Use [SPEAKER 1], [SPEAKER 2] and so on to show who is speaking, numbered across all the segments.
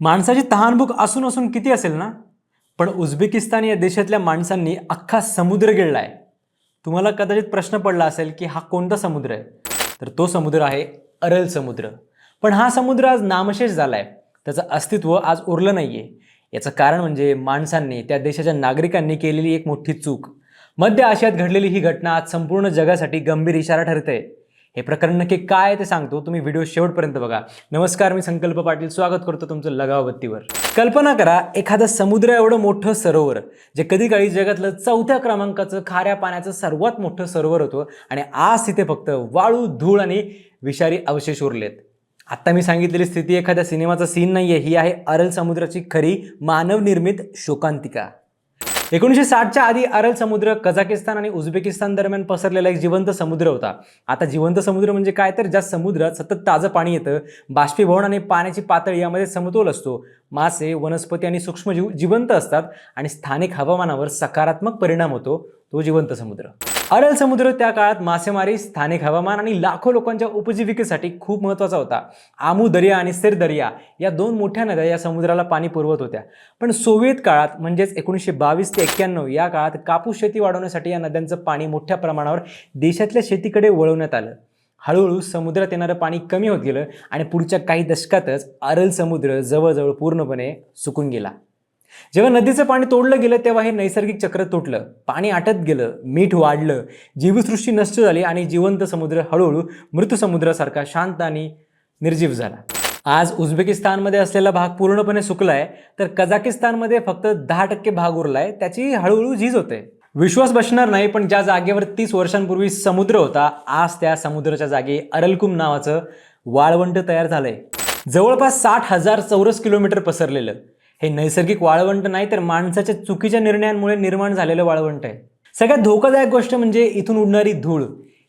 [SPEAKER 1] माणसाची तहानभूक असून असून किती असेल ना? पण उझबेकिस्तान या देशातल्या माणसांनी अख्खा समुद्र गिळला आहे तुम्हाला कदाचित प्रश्न पडला असेल की हा कोणता समुद्र आहे? तर तो समुद्र आहे अरल समुद्र. पण हा समुद्र आज नामशेष झाला आहे त्याचं अस्तित्व आज उरलं नाही आहे याचं कारण म्हणजे माणसांनी त्या देशाच्या नागरिकांनी केलेली एक मोठी चूक. मध्य आशियात घडलेली ही घटना आज संपूर्ण जगासाठी गंभीर इशारा ठरते हे प्रकरण नक्की काय आहे ते सांगतो. तुम्ही व्हिडिओ शेवटपर्यंत बघा. नमस्कार मी संकल्प पाटील. स्वागत करतो तुमचं लगावबत्तीवर कल्पना करा एखादं समुद्र एवढं मोठं सरोवर जे कधी काळी जगातलं चौथ्या क्रमांकाचं खाऱ्या पाण्याचं सर्वात मोठं सरोवर होतं आणि आज तिथे फक्त वाळू धूळ आणि विषारी अवशेष उरलेत. आत्ता मी सांगितलेली स्थिती एखाद्या सिनेमाचा सीन नाही आहे ही आहे अरल समुद्राची खरी मानवनिर्मित शोकांतिका. एकोणीसशे साठच्या आधी अरल समुद्र कझाकिस्तान आणि उझबेकिस्तान दरम्यान पसरलेला एक जिवंत समुद्र होता. आता जिवंत समुद्र म्हणजे काय? तर ज्या समुद्रात सतत ताजं पाणी येतं बाष्पीभवन आणि पाण्याची पातळी यामध्ये समतोल असतो. मासे वनस्पती आणि सूक्ष्मजीव जिवंत असतात आणि स्थानिक हवामानावर सकारात्मक परिणाम होतो तो जिवंत समुद्र. अरल समुद्र त्या काळात मासेमारी स्थानिक हवामान आणि लाखो लोकांच्या उपजीविकेसाठी खूप महत्त्वाचा होता. आमू दर्या आणि सिर दर्या या दोन मोठ्या नद्या या समुद्राला पाणी पुरवत होत्या. पण सोव्हिएत काळात म्हणजेच एकोणीसशे बावीस ते एक्क्याण्णव या काळात कापूस शेती वाढवण्यासाठी या नद्यांचं पाणी मोठ्या प्रमाणावर देशातल्या शेतीकडे वळवण्यात आलं. हळूहळू समुद्रात येणारं पाणी कमी होत गेलं आणि पुढच्या काही दशकातच अरल समुद्र जवळजवळ पूर्णपणे सुकून गेला. जेव्हा नदीचं पाणी तोडलं गेलं तेव्हा हे नैसर्गिक चक्र तुटलं. पाणी आटत गेलं मीठ वाढलं जीवसृष्टी नष्ट झाली आणि जिवंत समुद्र हळूहळू मृत समुद्रासारखा शांत आणि निर्जीव झाला. आज उझबेकिस्तानमध्ये असलेला भाग पूर्णपणे सुकलाय तर कझाकिस्तानमध्ये फक्त दहा टक्के भाग उरलाय त्याची हळूहळू झीज होते. विश्वास बसणार नाही पण ज्या जागेवर तीस वर्षांपूर्वी समुद्र होता आज त्या समुद्राच्या जागी अरलकुम नावाचं वाळवंट तयार झालंय. जवळपास साठ हजार चौरस किलोमीटर पसरलेलं. हे नैसर्गिक वाळवंट नाही तर माणसाच्या चुकीच्या निर्णयांमुळे निर्माण झालेलं वाळवंट आहे. सगळ्यात धोकादायक गोष्ट म्हणजे इथून उडणारी धूळ.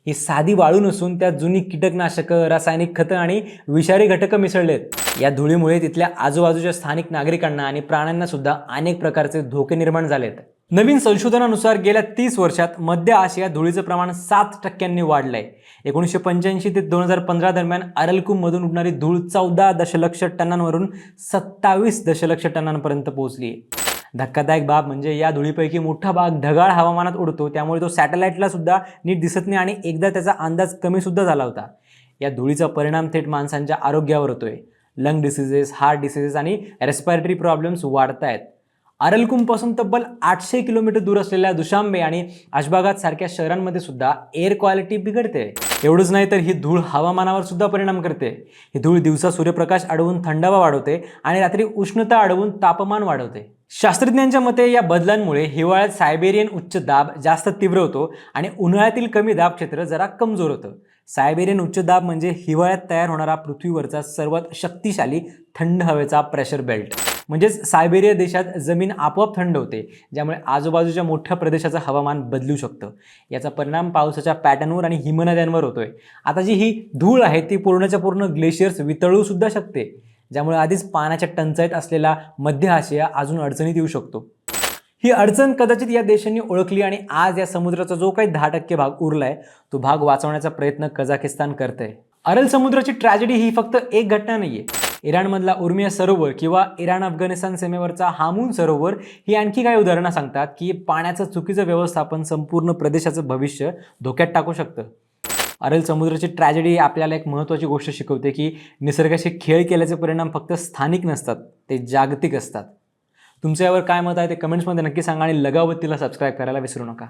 [SPEAKER 1] ही साधी वाळू नसून त्यात जुनी कीटकनाशकं रासायनिक खतं आणि विषारी घटकं मिसळलेत. या धुळीमुळे तिथल्या आजूबाजूच्या स्थानिक नागरिकांना आणि प्राण्यांना सुद्धा अनेक प्रकारचे धोके निर्माण झालेत. नवीन संशोधनानुसार गेल्या तीस वर्षात मध्य आशियात धुळीचं प्रमाण सात टक्क्यांनी वाढलंय. एकोणीसशे पंच्याऐंशी ते दोन हजार पंधरा दरम्यान अरलकुममधून उडणारी धूळ चौदा दशलक्ष टनांवरून सत्तावीस दशलक्ष टनांपर्यंत पोहोचली धक्कादायक बाब म्हणजे या धुळीपैकी मोठा भाग ढगाळ हवामानात उडतो त्यामुळे तो सॅटेलाईटला सुद्धा नीट दिसत नाही आणि एकदा त्याचा अंदाज कमी सुद्धा झाला होता. या धुळीचा परिणाम थेट माणसांच्या आरोग्यावर होतोय. लंग डिसिजेस हार्ट डिसिजेस आणि रेस्पायरेटरी प्रॉब्लेम्स वाढत आहेत अरलकुमपासून तब्बल आठशे किलोमीटर दूर असलेल्या दुशांबे आणि अशबागात सारख्या शहरांमध्ये सुद्धा एअर क्वालिटी बिघडते. एवढंच नाही तर ही धूळ हवामानावर सुद्धा परिणाम करते. ही धूळ दिवसा सूर्यप्रकाश अडवून थंडावा वाढवते आणि रात्री उष्णता अडवून तापमान वाढवते. शास्त्रज्ञांच्या मते या बदलांमुळे हिवाळ्यात सायबेरियन उच्च दाब जास्त तीव्र होतो आणि उन्हाळ्यातील कमी दाब क्षेत्र जरा कमजोर होतं. सायबेरियन उच्च दाब म्हणजे हिवाळ्यात तयार होणारा पृथ्वीवरचा सर्वात शक्तिशाली थंड हवेचा प्रेशर बेल्ट म्हणजेच सायबेरिया देशात जमीन आपोआप थंड होते ज्यामुळे आजूबाजूच्या मोठ्या प्रदेशाचं हवामान बदलू शकतं. याचा परिणाम पावसाच्या पॅटर्नवर आणि हिमनद्यांवर होतोय. आता जी ही धूळ आहे ती पूर्णच्या पूर्ण ग्लेशियर्स वितळू सुद्धा शकते ज्यामुळे आधीच पाण्याच्या टंचाईत असलेला मध्य आशिया अजून अडचणीत येऊ शकतो. ही अडचण कदाचित या देशांनी ओळखली आणि आज या समुद्राचा जो काही दहा टक्के भाग उरलाय तो भाग वाचवण्याचा प्रयत्न कझाकिस्तान करते अरल समुद्राची ट्रॅजेडी ही फक्त एक घटना नाहीये. इराणमधला उर्मिया सरोवर किंवा इराण अफगाणिस्तान सीमेवरचा हामून सरोवर ही आणखी काही उदाहरणं सांगतात की पाण्याचं चुकीचं व्यवस्थापन संपूर्ण प्रदेशाचं भविष्य धोक्यात टाकू शकतं. अरेल समुद्राची ट्रॅजेडी आपल्याला एक महत्त्वाची गोष्ट शिकवते की निसर्गाशी खेळ केल्याचे परिणाम फक्त स्थानिक नसतात ते जागतिक असतात. तुमचं यावर काय मत आहे ते कमेंट्समध्ये नक्की सांगा आणि लगावतीला सबस्क्राईब करायला विसरू नका.